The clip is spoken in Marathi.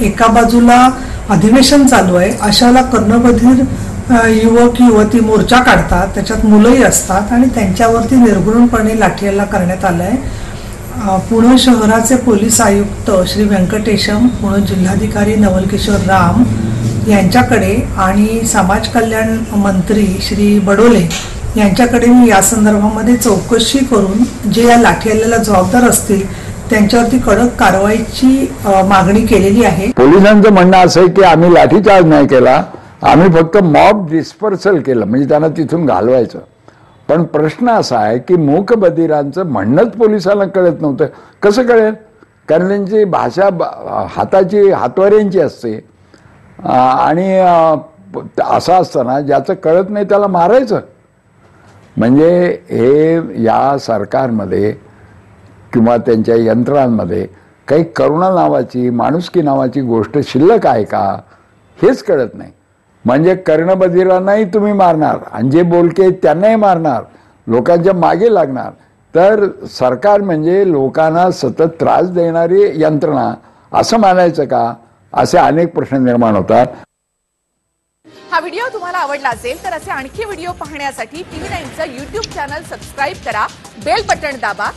एका बाजूला अधिवेशन चालू आहे. अशाला कर्णबधीर युवक युवती मोर्चा काढतात. त्याच्यात मुलंही असतात आणि त्यांच्यावरती निर्घृणपणे लाठीहल्ला करण्यात आलाय. आहे पुणे शहराचे पोलीस आयुक्त श्री व्यंकटेशम पुणे जिल्हाधिकारी नवलकिशोर राम यांच्याकडे आणि समाज कल्याण मंत्री श्री बडोले यांच्याकडे मी या संदर्भामध्ये चौकशी करून जे या लाठी हल्ल्याला जबाबदार असतील त्यांच्यावरती कडक कारवाईची मागणी केलेली आहे. पोलिसांचं म्हणणं असं आहे की आम्ही लाठीचार्ज नाही केला आम्ही फक्त मॉब डिस्पर्सल केलं म्हणजे त्यांना तिथून घालवायचं. पण प्रश्न असा आहे की मूकबधिरांचं म्हणणंच पोलिसांना कळत नव्हतं. कसं कळेल? कारण त्यांची भाषा हाताची हातवाऱ्यांची असते. आणि असं असतं ना ज्याचं कळत नाही त्याला मारायचं. म्हणजे हे या सरकारमध्ये किंवा त्यांच्या यंत्रणांमध्ये काही करुणा नावाची माणुसकी नावाची गोष्ट शिल्लक आहे का हेच कळत नाही. म्हणजे कर्णबधिरांनाही तुम्ही मारणार आणि जे बोलके त्यांनाही मारणार लोकांच्या मागे लागणार. तर सरकार म्हणजे लोकांना सतत त्रास देणारी यंत्रणा असं मानायचं का असे अनेक प्रश्न निर्माण होतात. हा व्हिडिओ तुम्हाला आवडला असेल तर असे आणखी व्हिडिओ पाहण्यासाठी टीव्ही नाईनचं युट्यूब चॅनल सबस्क्राईब करा बेल बटन दाबा